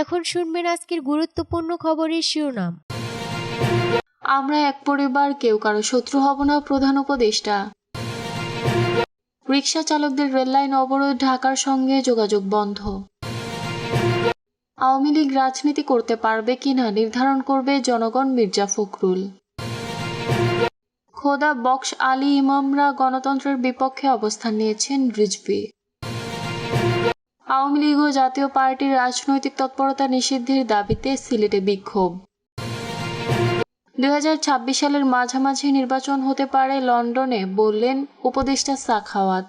এখন শুনবেন আজকের গুরুত্বপূর্ণ খবরের শিরোনাম। আমরা এক পরিবার, কেউ কারও শত্রু হব না প্রধান উপদেষ্টা। রিক্সা চালকদের রেললাইন অবরোধ ঢাকার সঙ্গে যোগাযোগ বন্ধ। আওয়ামী লীগ রাজনীতি করতে পারবে কিনা নির্ধারণ করবে জনগণ মির্জা ফখরুল। খোদা বক্স আলী ইমামরা গণতন্ত্রের বিপক্ষে অবস্থান নিয়েছেন রিজভি। আওয়ামী লীগ ও জাতীয় পার্টির রাজনৈতিক তৎপরতা নিষিদ্ধের দাবিতে সিলেটে বিক্ষোভ। দু হাজার ছাব্বিশ সালের মাঝামাঝি নির্বাচন হতে পারে লন্ডনে, বললেন উপদেষ্টা সাখাওয়াত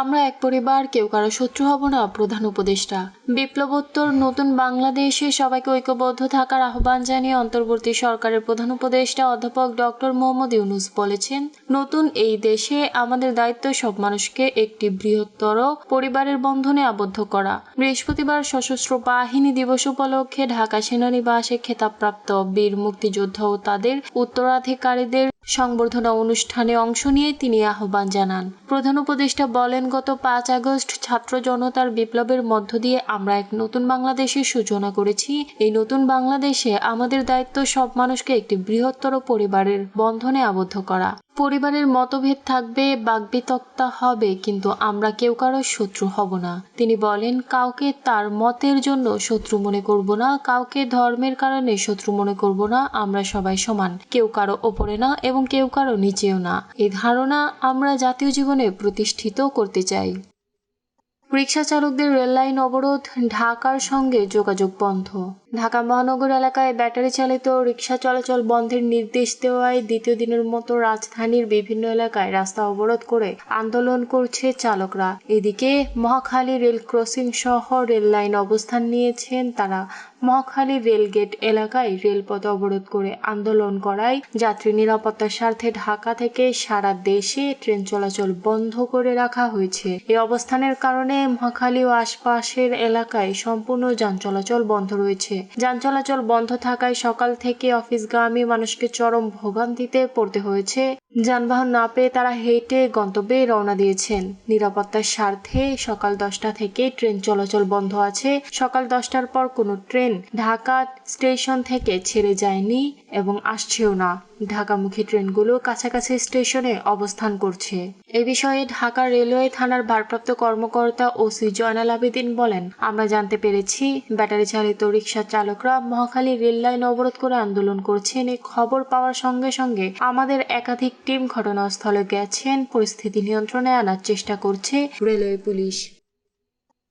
আমরা এক পরিবার, কেউ কারও শত্রু হব না, প্রধান উপদেষ্টা। বিপ্লবোত্তর নতুন বাংলাদেশে সবাইকে ঐক্যবদ্ধ থাকার আহ্বান জানিয়ে অন্তর্বর্তী সরকারের প্রধান উপদেষ্টা অধ্যাপক ডক্টর মোহাম্মদ ইউনুস বলেছেন, নতুন এই দেশে আমাদের দায়িত্ব সব মানুষকে একটি বৃহত্তর পরিবারের বন্ধনে আবদ্ধ করা। বৃহস্পতিবার সশস্ত্র বাহিনী দিবস উপলক্ষে ঢাকা সেনানিবাসে খেতাবপ্রাপ্ত বীর মুক্তিযোদ্ধা ও তাদের উত্তরাধিকারীদের সংবর্ধনা অনুষ্ঠানে অংশ নিয়ে তিনি আহ্বান জানান। প্রধান উপদেষ্টা বলেন, গত পাঁচ আগস্ট ছাত্র জনতার বিপ্লবের মধ্য দিয়ে আমরা এক নতুন বাংলাদেশের সূচনা করেছি। এই নতুন বাংলাদেশে আমাদের দায়িত্ব সব মানুষকে একটি বৃহত্তর পরিবারের বন্ধনে আবদ্ধ করা। পরিবারের মতভেদ থাকবে, বাগবিতক্তা হবে, কিন্তু আমরা কেউ কারও শত্রু হব না। তিনি বলেন, কাউকে তার মতের জন্য শত্রু মনে করব না, কাউকে ধর্মের কারণে শত্রু মনে করব না, আমরা সবাই সমান। কেউ কারও ওপরে না এবং কেউ কারও নিচেও না। এই ধারণা আমরা জাতীয় জীবনে প্রতিষ্ঠিত করতে চাই। রিক্সা চালকদের রেললাইন অবরোধ ঢাকার সঙ্গে যোগাযোগ বন্ধ। ঢাকা মহানগর এলাকায় ব্যাটারি চালিত রিক্সা চলাচল বন্ধের নির্দেশ দেওয়ায় দ্বিতীয় দিনের মতো রাজধানীর বিভিন্ন এলাকায় রাস্তা অবরোধ করে আন্দোলন করছে চালকরা। এদিকে মহাখালী রেল ক্রসিং সহ রেল লাইন অবস্থান নিয়েছেন তারা। মহাখালী রেলগেট এলাকায় রেলপথ অবরোধ করে আন্দোলন করায় যাত্রী নিরাপত্তার স্বার্থে ঢাকা থেকে সারা দেশে ট্রেন চলাচল বন্ধ করে রাখা হয়েছে। এই অবস্থানের কারণে মহাখালী ও আশপাশের এলাকায় সম্পূর্ণ যান চলাচল বন্ধ রয়েছে। যান চলাচল বন্ধ থাকায় সকাল থেকে অফিসগামী মানুষকে চরম ভোগান্তিতে পড়তে হয়েছে। যানবাহন না পেয়ে তারা হেঁটে গন্তব্যে রওনা দিয়েছেন। নিরাপত্তার স্বার্থে সকাল দশটা থেকে ট্রেন চলাচল বন্ধ আছে। সকাল দশটার পর কোনো ট্রেন ঢাকা স্টেশন থেকে ছেড়ে যায়নি এবং আসছেও না। ঢাকামুখী ট্রেনগুলো কাছাকাছি স্টেশনে অবস্থান করছে। এ বিষয়ে ঢাকা রেলওয়ে থানার ভারপ্রাপ্ত কর্মকর্তা ওসি জয়নাল আবেদিন বলেন, আমরা জানতে পেরেছি ব্যাটারি চালিত রিক্সা চালকরা মহাখালী রেল লাইন অবরোধ করে আন্দোলন করছেন। এই খবর পাওয়ার সঙ্গে সঙ্গে আমাদের একাধিক টিম ঘটনাস্থলে গেছেন, পরিস্থিতি নিয়ন্ত্রণে আনার চেষ্টা করছে রেলওয়ে পুলিশ।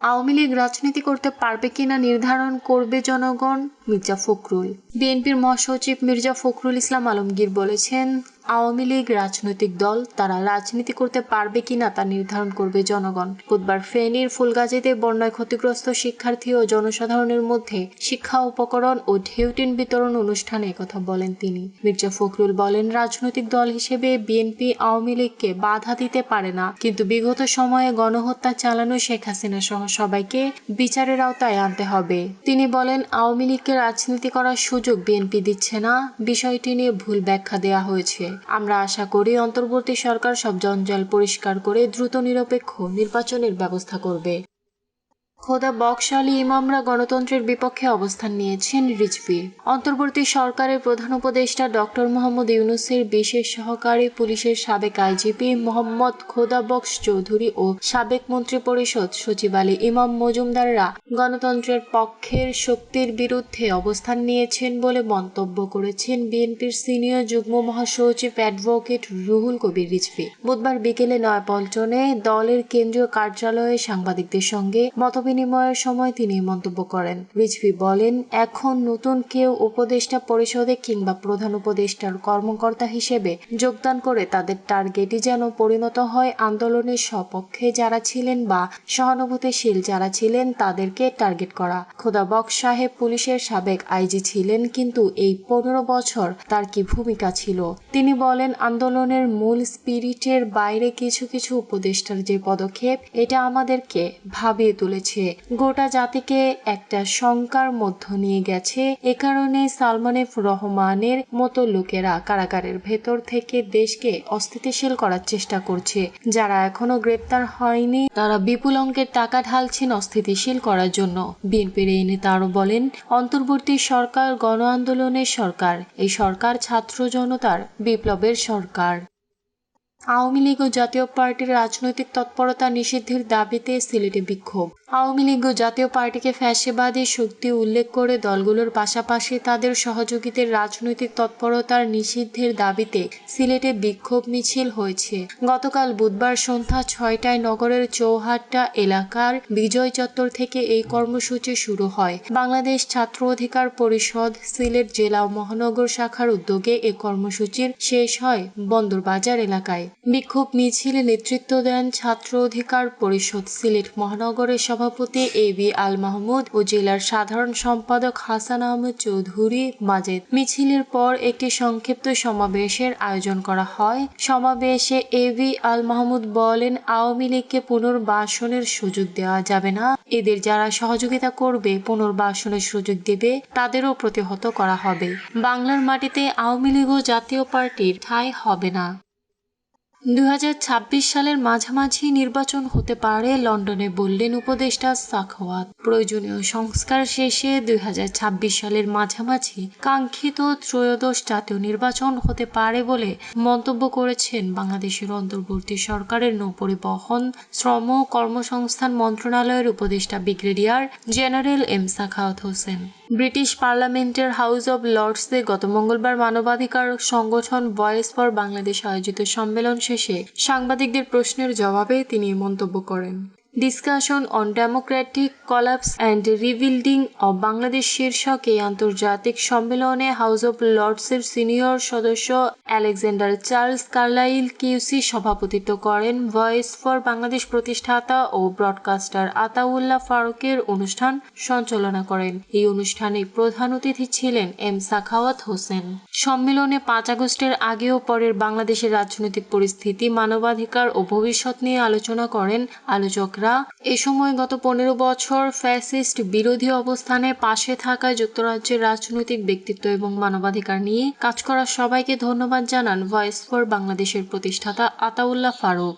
আওয়ামী লীগ রাজনীতি করতে পারবে কিনা নির্ধারণ করবে জনগণ, মির্জা ফখরুল। বিএনপির মহাসচিব মির্জা ফখরুল ইসলাম আলমগীর বলেছেন আওয়ামী লীগ রাজনৈতিক দল তারা রাজনীতি করতে পারবে কিনা তা নির্ধারণ করবে জনগণ। বুধবার ফেনীর ফুলগাজীতে বন্যায় ক্ষতিগ্রস্ত শিক্ষার্থী ও জনসাধারণের মধ্যে শিক্ষা উপকরণ ও ঢেউটিন বিতরণ অনুষ্ঠানে কথা বলেন তিনি। মির্জা ফখরুল বলেন, রাজনৈতিক দল হিসেবে বিএনপি আওয়ামী লীগকে বাধা দিতে পারে না, কিন্তু বিগত সময়ে গণহত্যা চালানো শেখ হাসিনা সহ সবাইকে বিচারের আওতায় আনতে হবে। তিনি বলেন, আওয়ামী লীগকে রাজনীতি করার সুযোগ বিএনপি দিচ্ছে না। বিষয়টি নিয়ে ভুল ব্যাখ্যা দেওয়া হয়েছে। আমরা আশা করি অন্তর্বর্তী সরকার সব জঞ্জাল পরিষ্কার করে দ্রুত নিরপেক্ষ নির্বাচনের ব্যবস্থা করবে। খোদা বকশালী ইমামরা গণতন্ত্রের বিপক্ষে অবস্থান নিয়েছেন রিজভি। অন্তর্বর্তী সরকারের প্রধান উপদেষ্টা ডক্টর মোহাম্মদ ইউনুসের বিশেষ সহকারী পুলিশের সাবেক আইজিপি মোহাম্মদ খোদা বক্স চৌধুরী ও সাবেক মন্ত্রী পরিষদ সচিব আলী ইমাম মজুমদাররা গণতন্ত্রের পক্ষের শক্তির বিরুদ্ধে অবস্থান নিয়েছেন বলে মন্তব্য করেছেন বিএনপির সিনিয়র যুগ্ম মহাসচিব অ্যাডভোকেট রুহুল কবির রিজভি। বুধবার বিকেলে নয়াপল্টনে দলের কেন্দ্রীয় কার্যালয়ে সাংবাদিকদের সঙ্গে মত বিনিময়ের সময় তিনি মন্তব্য করেন। রিজভি বলেন, এখন নতুন কেউ উপদেষ্টা পরিষদে কিংবা প্রধান উপদেষ্টার কর্মকর্তা হিসেবে যোগদান করে তাদের টার্গেটই যেন পরিণত হয়, আন্দোলনের সপক্ষে যারা ছিলেন বা সহানুভূতিশীল যারা ছিলেন তাদেরকে টার্গেট করা। খোদা বক্স সাহেব পুলিশের সাবেক আইজি ছিলেন, কিন্তু এই পনেরো বছর তার কি ভূমিকা ছিল? তিনি বলেন, আন্দোলনের মূল স্পিরিটের বাইরে কিছু কিছু উপদেষ্টার যে পদক্ষেপ, এটা আমাদেরকে ভাবিয়ে তুলেছে। হয়েছে গোটা জাতিকে একটা শঙ্কার মধ্য নিয়ে গেছে, এ কারণে সালমান এফ রহমানের মতো লোকেরা কারাগারের ভেতর থেকে দেশকে অস্থিতিশীল করার চেষ্টা করছে। যারা এখনও গ্রেপ্তার হয়নি, তারা বিপুল অঙ্কের টাকা ঢালছেন অস্থিতিশীল করার জন্য। বিএনপির এই নেতা আরও বলেন, অন্তর্বর্তী সরকার গণ আন্দোলনের সরকার, এই সরকার ছাত্র জনতার বিপ্লবের সরকার। আওয়ামী লীগ ও জাতীয় পার্টির রাজনৈতিক তৎপরতা নিষিদ্ধের দাবিতে সিলেটে বিক্ষোভ। আওয়ামী লীগ ও জাতীয় পার্টিকে ফ্যাসিবাদী শক্তি উল্লেখ করে দলগুলোর পাশাপাশি তাদের সহযোগীদের রাজনৈতিক তৎপরতার নিষিদ্ধের দাবিতে সিলেটে বিক্ষোভ মিছিল হয়েছে। গতকাল বুধবার সন্ধ্যা ছয়টায় নগরের চৌহাট্টা এলাকার বিজয় চত্বর থেকে এই কর্মসূচি শুরু হয়। বাংলাদেশ ছাত্র অধিকার পরিষদ সিলেট জেলা মহানগর শাখার উদ্যোগে এ কর্মসূচির শেষ হয় বন্দরবাজার এলাকায়। বিক্ষোভ মিছিলে নেতৃত্ব দেন ছাত্র অধিকার পরিষদ সিলেট মহানগরের সভাপতি এ বি আল মাহমুদ ও জেলার সাধারণ সম্পাদক হাসান আহমেদ চৌধুরী মাজেদ মিছিলের পর একটি সংক্ষিপ্ত সমাবেশের আয়োজন করা হয়। সমাবেশে এ বি আল মাহমুদ বলেন, আওয়ামী লীগকে পুনর্বাসনের সুযোগ দেওয়া যাবে না। এদের যারা সহযোগিতা করবে, পুনর্বাসনের সুযোগ দেবে, তাদেরও প্রতিহত করা হবে। বাংলার মাটিতে আওয়ামী লীগ ও জাতীয় পার্টির ঠাঁই হবে না। দুই হাজার ছাব্বিশ সালের মাঝামাঝি নির্বাচন হতে পারে লন্ডনে, বললেন উপদেষ্টা সাখাওয়াত। প্রয়োজনীয় সংস্কার শেষে দুই হাজার ছাব্বিশ সালের মাঝামাঝি কাঙ্ক্ষিত ত্রয়োদশ জাতীয় নির্বাচন হতে পারে বলে মন্তব্য করেছেন বাংলাদেশের অন্তর্বর্তী সরকারের নৌপরিবহন, শ্রম ও কর্মসংস্থান মন্ত্রণালয়ের উপদেষ্টা brigadier general M Sakhawat Hossain. British পার্লামেন্টের হাউস অব লর্ডসে গত মঙ্গলবার মানবাধিকার সংগঠন ভয়েস ফর বাংলাদেশ আয়োজিত সম্মেলন শেষে সাংবাদিকদের প্রশ্নের জবাবে তিনি মন্তব্য করেন। Discussion on democratic collapse and rebuilding of Bangladesh শীর্ষক এই আন্তর্জাতিক সম্মেলনে হাউস অব লর্ডসের সিনিয়র সদস্য আলেকজান্ডার চার্লস কার্লাইল কিউসি সভাপতিত্ব করেন। ভয়েস ফর বাংলাদেশ প্রতিষ্ঠাতা ও ব্রডকাস্টার আতাউল্লাহ ফারুকের অনুষ্ঠান সঞ্চালনা করেন। এই অনুষ্ঠানে প্রধান অতিথি ছিলেন এম সাখাওয়াত হোসেন। সম্মেলনে পাঁচ আগস্টের আগে ও পরের বাংলাদেশের রাজনৈতিক পরিস্থিতি, মানবাধিকার ও ভবিষ্যৎ নিয়ে আলোচনা করেন আলোচকরা। এ সময় গত পনেরো বছর ফ্যাসিস্ট বিরোধী অবস্থানে পাশে থাকায় যুক্তরাজ্যের রাজনৈতিক ব্যক্তিত্ব এবং মানবাধিকার নিয়ে কাজ করা সবাইকে ধন্যবাদ জানান ভয়েস ফর বাংলাদেশের প্রতিষ্ঠাতা আতাউল্লাহ ফারুক।